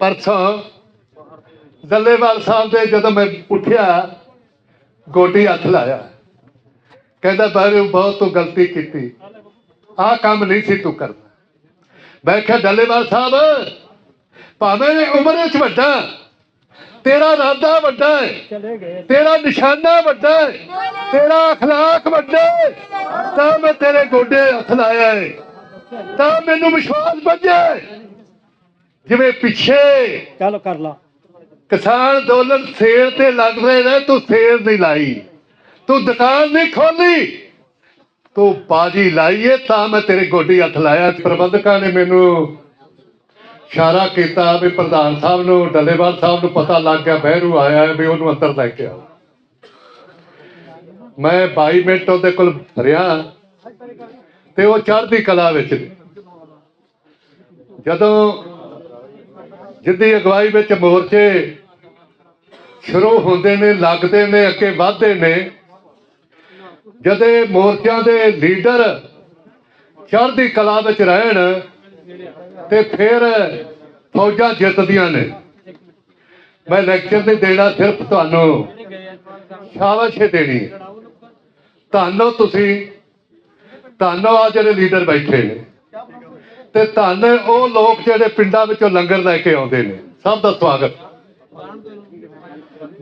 ਪਰਸੋਂ ਦੱਲੇਵਾਲ ਸਾਹਿਬ ਦੇ ਜਦੋਂ ਮੈਂ ਉੱਠਿਆ ਗੋਡੀ ਹੱਥ ਲਾਇਆ ਕਹਿੰਦਾ ਬਾਰੇ ਬਹੁਤ ਤੂੰ ਗਲਤੀ ਕੀਤੀ ਆਹ ਕੰਮ ਨਹੀਂ ਸੀ ਤੂੰ ਕਰਨਾ ਮੈਂ ਕਿਹਾ ਡੱਲੇਵਾਲ ਸਾਹਿਬ ਭਾਵੇਂ ਇਹ ਉਮਰ ਵਿੱਚ ਵੱਡਾ ਤੇਰਾ ਇਰਾਦਾ ਵੱਡਾ ਹੈ ਤੇਰਾ ਨਿਸ਼ਾਨਾ ਵੱਡਾ ਹੈ ਤੇਰਾ اخلاق ਵੱਡਾ ਹੈ ਤਾਂ ਮੈਂ ਤੇਰੇ ਗੋਡੇ ਹੱਥ ਲਾਇਆ ਹੈ ਤਾਂ ਮੈਨੂੰ ਵਿਸ਼ਵਾਸ ਵੱਜਿਆ ਹੈ। ਜਿਵੇਂ ਪਿੱਛੇ ਚੱਲ ਕਰ ਲਾ। ਕਿਸਾਨ ਅੰਦੋਲਨ ਸੇਲ ਤੇ ਲੱਗ ਰਹੇ ਨੇ ਤੂੰ ਸੇਲ ਨਹੀਂ ਲਾਈ। ਤੂੰ ਦੁਕਾਨ ਨਹੀਂ ਖੋਲੀ। ਤੂੰ ਬਾਜੀ ਲਾਈਏ ਤਾਂ ਮੈਂ ਤੇਰੇ ਗੋਡੀ ਹੱਥ ਲਾਇਆ। ਪ੍ਰਬੰਧਕਾਂ ਨੇ ਮੈਨੂੰ ਇਸ਼ਾਰਾ ਕੀਤਾ ਵੀ ਪ੍ਰਧਾਨ ਸਾਹਿਬ ਨੂੰ ਡੱਲੇਵਾਲ ਸਾਹਿਬ ਨੂੰ ਪਤਾ ਲੱਗ ਗਿਆ ਬਹਿਰੂ ਆਇਆ ਵੀ ਉਹਨੂੰ ਅੰਦਰ ਲੈ ਕੇ ਆਓ। ਮੈਂ 22 ਮਿੰਟ ਉਹਦੇ ਕੋਲ ਰਿਹਾ ਤੇ ਉਹ ਚੜ੍ਹਦੀ ਕਲਾ ਵਿੱਚ। ਜਦੋਂ ਜਿੱਦੀ ਅਗਵਾਈ ਵਿੱਚ ਮੋਰਚੇ ਸ਼ੁਰੂ ਹੁੰਦੇ ਨੇ, ਲੱਗਦੇ ਨੇ, ਅੱਗੇ ਵਧਦੇ ਨੇ, ਜਦੇ ਮੋਰਚਿਆਂ ਦੇ ਲੀਡਰ ਚੜ੍ਹਦੀ ਕਲਾ ਵਿੱਚ ਰਹਿਣ ਤੇ ਫਿਰ ਫੌਜਾਂ ਜਿੱਤਦੀਆਂ ਨੇ। ਮੈਂ ਲੈਕਚਰ ਨਹੀਂ ਦੇਣਾ, ਸਿਰਫ ਤੁਹਾਨੂੰ ਸ਼ਾਬਾਸ਼ੇ ਦੇਣੀ ਹੈ। ਤੁਸੀਂ ਧੰਨਵਾਦ ਜਿਹੜੇ ਲੀਡਰ ਬੈਠੇ ਨੇ ਤੇ ਧੰਨ ਉਹ ਲੋਕ ਜਿਹੜੇ ਪਿੰਡਾਂ ਵਿੱਚੋਂ ਲੰਗਰ ਲੈ ਕੇ ਆਉਂਦੇ ਨੇ। ਸਭ ਦਾ ਸਵਾਗਤ।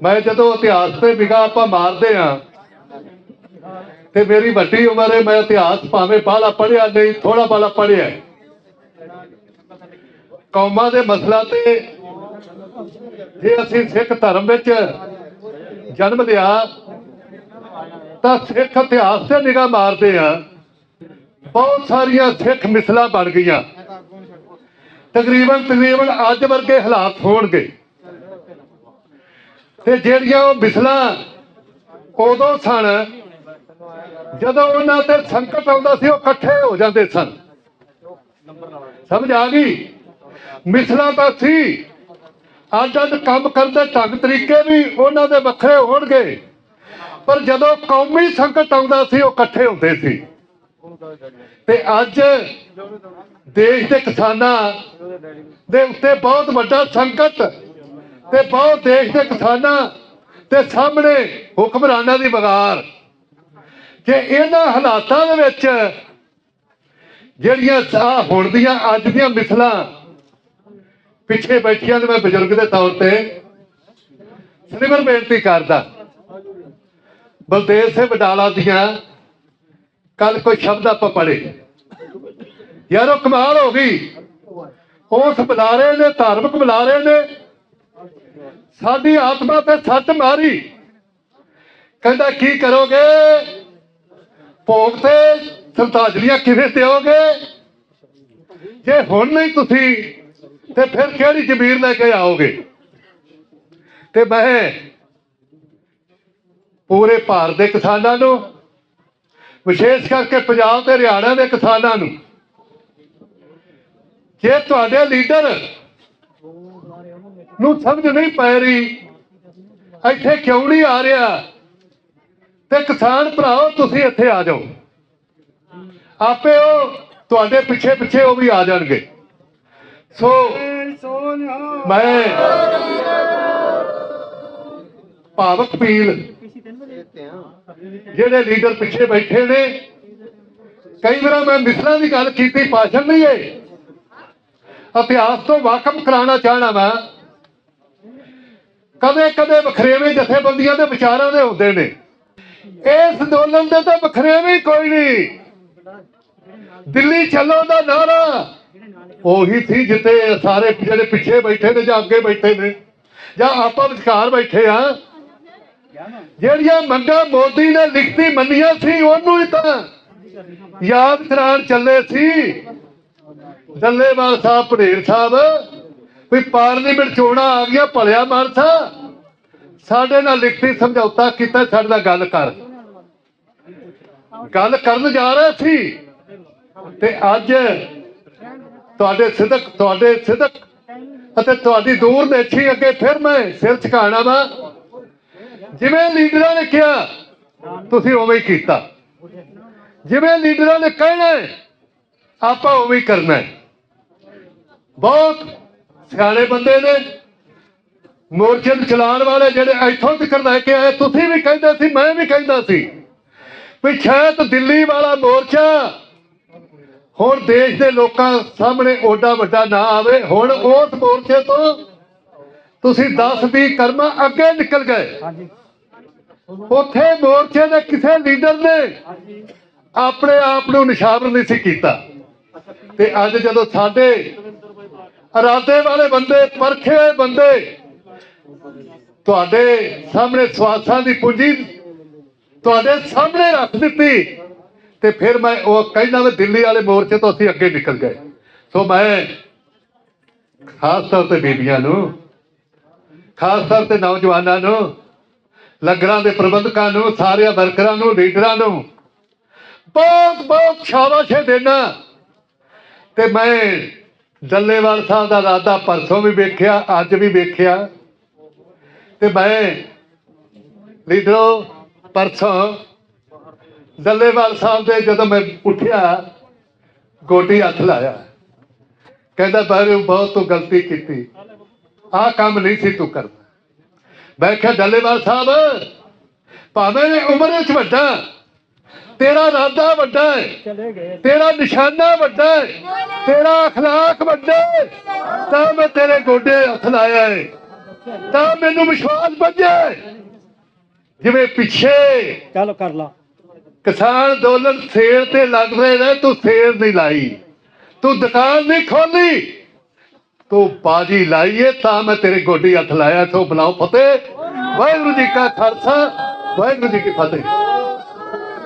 ਮੈਂ ਜਦੋਂ ਇਤਿਹਾਸ ਤੇ ਨਿਗਾਹ ਆਪਾਂ ਮਾਰਦੇ ਆ ਤੇ ਮੇਰੀ ਵੱਡੀ ਉਮਰ ਹੈ, ਮੈਂ ਇਤਿਹਾਸ ਭਾਵੇਂ ਬਾਹਲਾ ਪੜ੍ਹਿਆ ਨਹੀਂ ਥੋੜਾ ਬਾਹਲਾ ਪੜ੍ਹਿਆ ਕੌਮਾਂ ਦੇ ਮਸਲਾ ਤੇ ਜੇ ਅਸੀਂ ਸਿੱਖ ਧਰਮ ਵਿੱਚ ਜਨਮ ਲਿਆ, ਤਾਂ ਸਿੱਖ ਇਤਿਹਾਸ ਤੇ ਨਿਗਾਹ ਮਾਰਦੇ ਆ ਬਹੁਤ ਸਾਰੀਆਂ ਸਿੱਖ ਮਿਸਲਾਂ ਬਣ ਗਈਆਂ। ਤਕਰੀਬਨ ਤਕਰੀਬਨ ਅੱਜ ਵਰਗੇ ਹਾਲਾਤ ਹੋਣਗੇ। ਤੇ ਜਿਹੜੀਆਂ ਉਹ ਮਿਸਲਾਂ ਉਦੋਂ ਸਨ, ਜਦੋਂ ਉਹਨਾਂ ਤੇ ਸੰਕਟ ਆਉਂਦਾ ਸੀ, ਉਹ ਇਕੱਠੇ ਹੋ ਜਾਂਦੇ ਸਨ। ਸਮਝ ਆ ਗਈ? ਮਿਸਲਾਂ ਤਾਂ ਸੀ। ਅੱਜ ਅੱਜ ਕੰਮ ਕਰਨ ਦੇ ਢੰਗ ਤਰੀਕੇ ਵੀ ਉਹਨਾਂ ਦੇ ਵੱਖਰੇ ਹੋਣਗੇ। ਪਰ ਜਦੋਂ ਕੌਮੀ ਸੰਕਟ ਆਉਂਦਾ ਸੀ, ਉਹ ਇਕੱਠੇ ਹੁੰਦੇ ਸੀ। ਤੇ ਅੱਜ ਦੇਸ਼ ਦੇ ਕਿਸਾਨਾਂ ਦੇ ਉੱਤੇ ਬਹੁਤ ਵੱਡਾ ਸੰਕਟ ਤੇ ਬਹੁਤ ਦੇਸ਼ ਦੇ ਕਿਸਾਨਾਂ ਤੇ ਸਾਹਮਣੇ ਹੁਕਮਰਾਨਾਂ ਦੀ ਵਗਾਰ। ਕਿ ਇਹਨਾਂ ਹਾਲਾਤਾਂ ਦੇ ਵਿੱਚ ਜਿਹੜੀਆਂ ਆ ਹੁਣ ਦੀਆਂ, ਅੱਜ ਦੀਆਂ ਮਿਸਲਾਂ ਪਿੱਛੇ ਬੈਠੀਆਂ ਨੇ ਮੈਂ ਬਜ਼ੁਰਗ ਦੇ ਤੌਰ ਤੇ ਸਿਮਰ ਬੇਨਤੀ ਕਰਦਾ। ਬਲਦੇਵ ਸਿੰਘ ਬਡਾਲਾ ਦੀਆਂ ਕੱਲ ਕੋਈ ਸ਼ਬਦ ਆਪਾਂ ਪੜ੍ਹੇ। ਯਾਰੋ, ਕਮਾਲ ਹੋ ਗਈ। ਉਸ ਬੁਲਾਰੇ ਨੇ, ਧਾਰਮਿਕ ਬੁਲਾਰੇ ਨੇ ਸਾਡੀ ਆਤਮਾ ਤੇ ਸੱਟ ਮਾਰੀ। ਕਹਿੰਦਾ, ਕੀ ਕਰੋਗੇ? ਭੋਗ ਤੇ ਸਰਤਾਜਲੀਆਂ ਕਿਵੇਂ ਦਿਓਗੇ? ਜੇ ਹੁਣ ਨਹੀਂ ਤੁਸੀਂ, ਤੇ ਫਿਰ ਕਿਹੜੀ ਜ਼ਮੀਰ ਲੈ ਕੇ ਆਓਗੇ? ਤੇ ਮੈਂ ਪੂਰੇ ਭਾਰਤ ਦੇ ਕਿਸਾਨਾਂ ਨੂੰ ਵਿਸ਼ੇਸ਼ ਕਰਕੇ ਪੰਜਾਬ ਤੇ ਹਰਿਆਣਾ ਦੇ ਕਿਸਾਨਾਂ ਨੂੰ। ਜੇ ਤੁਹਾਡੇ ਲੀਡਰ ਨੂੰ ਸਮਝ ਨਹੀਂ ਪੈ ਰਹੀ, ਇੱਥੇ ਕਿਉਂ ਨਹੀਂ ਆ ਰਿਹਾ? ਤੇ ਕਿਸਾਨ ਭਰਾਓ, ਤੁਸੀਂ ਇੱਥੇ ਆ ਜਾਓ। ਆਪੇ ਉਹ ਤੁਹਾਡੇ ਪਿੱਛੇ ਪਿੱਛੇ ਉਹ ਵੀ ਆ ਜਾਣਗੇ। ਸੋ ਮੈਂ ਭਾਵਕ ਪੀਲ ਜਿਹੜੇ ਲੀਡਰ ਪਿੱਛੇ ਬੈਠੇ ਨੇ, ਕਈ ਵਾਰ ਮੈਂ ਮਿਸਲਾਂ ਦੀ ਗੱਲ ਕੀਤੀ ਭਾਸ਼ਣ ਨਹੀਂ ਹੈ। ਇਤਿਹਾਸ ਤੋਂ ਵਾਕਫ ਕਰਾਉਣਾ ਚਾਹਣਾ ਮੈਂ। ਕਦੇ ਕਦੇ ਵਖਰੇਵੇਂ ਜਥੇਬੰਦੀਆਂ ਦੇ ਵਿਚਾਰਾਂ ਦੇ ਹੁੰਦੇ ਨੇ। ਇਸ ਅੰਦੋਲਨ ਦੇ ਤਾਂ ਵਖਰੇਵੇਂ ਕੋਈ ਨਹੀਂ। ਦਿੱਲੀ ਚੱਲੋ ਦਾ ਨਾਰਾ। ਉਹੀ ਸੀ ਜਿੱਤੇ ਸਾਰੇ ਜਿਹੜੇ ਪਿੱਛੇ ਬੈਠੇ ਨੇ ਜਾਂ ਅੱਗੇ ਬੈਠੇ ਨੇ ਜਾਂ ਆਪਾਂ ਵਿਚਕਾਰ ਬੈਠੇ ਆ। ਜਿਹੜੀਆਂ ਮੰਗਾਂ ਮੋਦੀ ਨੇ ਲਿਖਤੀ ਮੰਨੀਆਂ ਸੀ, ਉਹਨੂੰ ਹੀ ਤਾਂ ਯਾਦ ਕਰਾਉਣ ਚੱਲੇ ਸੀ। ਦੱਲੇਵਾਲ ਸਾਹਿਬ ਪੜੇਰ ਸਾਹਿਬ, ਵੀ ਪਾਰਲੀਮੈਂਟ ਚੋਣਾਂ ਆ ਗਿਆ ਭਲਿਆ ਮਾਨਸਾ। ਸਾਡੇ ਨਾਲ ਲਿਖਤੀ ਸਮਝੌਤਾ ਕੀਤਾ, ਸਾਡੇ ਨਾਲ ਗੱਲ ਕਰ। ਗੱਲ ਕਰਨ ਜਾ ਰਹੇ ਸੀ। ਤੇ ਅੱਜ ਤੁਹਾਡੇ ਸਿਦਕ ਤੁਹਾਡੇ ਸਿਦਕ ਅਤੇ ਤੁਹਾਡੀ ਦੂਰ ਦੇਖੀ ਅੱਗੇ ਫਿਰ ਮੈਂ ਸਿਰ ਝੁਕਾਣਾ ਵਾ। ਜਿਵੇਂ ਲੀਡਰਾਂ ਨੇ ਕਿਹਾ, ਤੁਸੀਂ ਉਵੇਂ ਹੀ ਕੀਤਾ। ਜਿਵੇਂ ਲੀਡਰਾਂ ਨੇ ਕਹਿਣਾ ਆਪਾਂ ਉਵੇਂ ਹੀ ਕਰਨਾ ਬਹੁਤ ਸਿਆਣੇ ਬੰਦੇ ਨੇ, ਮੋਰਚੇ ਚਲਾਉਣ ਵਾਲੇ ਜਿਹੜੇ ਇੱਥੋਂ ਤੱਕ ਲੈ ਕੇ ਆਏ, ਤੁਸੀਂ ਵੀ ਕਹਿੰਦੇ ਸੀ, ਮੈਂ ਵੀ ਕਹਿੰਦਾ ਸੀ ਵੀ ਸ਼ਾਇਦ ਦਿੱਲੀ ਵਾਲਾ ਮੋਰਚਾ ਹੁਣ ਦੇਸ਼ ਦੇ ਲੋਕਾਂ ਸਾਹਮਣੇ ਓਡਾ ਵੱਡਾ ਨਾ ਆਵੇ। ਹੁਣ ਉਸ ਮੋਰਚੇ ਤੋਂ ਤੁਸੀਂ 10 20 ਕਰਮਾਂ ਅੱਗੇ ਨਿਕਲ ਗਏ। ਉੱਥੇ ਮੋਰਚੇ ਦੇ ਕਿਸੇ ਲੀਡਰ ਨੇ ਆਪਣੇ ਆਪ ਨੂੰ ਨਿਸ਼ਾਵਰ ਨਹੀਂ ਸੀ ਕੀਤਾ। ਤੇ ਅੱਜ ਜਦੋਂ ਸਾਡੇ ਇਰਾਦੇ ਵਾਲੇ ਬੰਦੇ, ਪਰਖੇ ਹੋਏ ਬੰਦੇ ਤੁਹਾਡੇ ਸਾਹਮਣੇ ਸਵਾਸਾਂ ਦੀ ਪੂੰਜੀ ਤੁਹਾਡੇ ਸਾਹਮਣੇ ਰੱਖ ਦਿੱਤੀ, ਤੇ ਫਿਰ ਮੈਂ ਉਹ ਕਹਿੰਦਾ ਵੀ ਦਿੱਲੀ ਵਾਲੇ ਮੋਰਚੇ ਤੋਂ ਅਸੀਂ ਅੱਗੇ ਨਿਕਲ ਗਏ। ਸੋ ਮੈਂ ਖਾਸ ਤੌਰ ਤੇ ਬੀਬੀਆਂ ਨੂੰ, ਖਾਸ ਤੌਰ ਤੇ ਨੌਜਵਾਨਾਂ ਨੂੰ ਲੰਗਰਾਂ ਦੇ ਪ੍ਰਬੰਧਕਾਂ ਨੂੰ, ਸਾਰਿਆਂ ਵਰਕਰਾਂ ਨੂੰ, ਲੀਡਰਾਂ ਨੂੰ। ਬਹੁਤ ਬਹੁਤ ਸ਼ਾਬਾਸ਼ ਦੇਣਾ ਤੇ ਮੈਂ ਡੱਲੇਵਾਲ ਸਾਹਿਬ ਦਾ ਰਾਦਾ ਪਰਸੋਂ ਵੀ ਵੇਖਿਆ, ਅੱਜ ਵੀ ਵੇਖਿਆ। ਤੇ ਮੈਂ ਲੀਡਰੋ, ਪਰਸੋਂ ਡੱਲੇਵਾਲ ਸਾਹਿਬ ਦੇ ਜਦੋਂ ਮੈਂ ਉੱਠਿਆ, ਗੋਡੀ ਹੱਥ ਲਾਇਆ। ਕਹਿੰਦਾ ਬਾਰੇ ਬਹੁਤ ਤੂੰ ਗਲਤੀ ਕੀਤੀ। ਆਹ ਕੰਮ ਨਹੀਂ ਸੀ ਤੂੰ ਕਰਨਾ ਮੈਂ ਕਿਹਾ ਡੱਲੇਵਾਲ ਸਾਹਿਬ ਭਾਵੇਂ ਉਮਰ ਵਿੱਚ ਵੱਡਾ ਤੇਰਾ ਇਰਾਦਾ ਵੱਡਾ ਹੈ ਚਲੇ ਗਏ ਤੇਰਾ ਨਿਸ਼ਾਨਾ ਵੱਡਾ ਹੈ ਤੇਰਾ اخلاق ਵੱਡਾ ਹੈ ਤਾਂ ਮੈਂ ਤੇਰੇ ਗੋਡੇ ਹੱਥ ਲਾਇਆ ਹੈ ਤਾਂ ਮੈਨੂੰ ਵਿਸ਼ਵਾਸ ਵੱਜਿਆ ਹੈ। ਜਿਵੇਂ ਪਿੱਛੇ ਚਲੋ ਕਰ ਲਾ ਕਿਸਾਨ ਅੰਦੋਲਨ ਸੇਲ ਤੇ ਲੱਗ ਰਹੇ ਨੇ ਤੂੰ ਸੇਲ ਨਹੀਂ ਲਾਈ ਤੂੰ ਦੁਕਾਨ ਨਹੀਂ ਖੋਲੀ ਤੂੰ ਬਾਜੀ ਲਾਈਏ ਤਾਂ ਮੈਂ ਤੇਰੇ ਗੋਡੀ ਹੱਥ ਲਾਇਆ ਸੋ ਬੁਲਾਓ ਫਤਿਹ। ਵਾਹਿਗੁਰੂ ਜੀ ਕਾ ਖਾਲਸਾ, ਵਾਹਿਗੁਰੂ ਜੀ ਕੀ ਫਤਿਹ।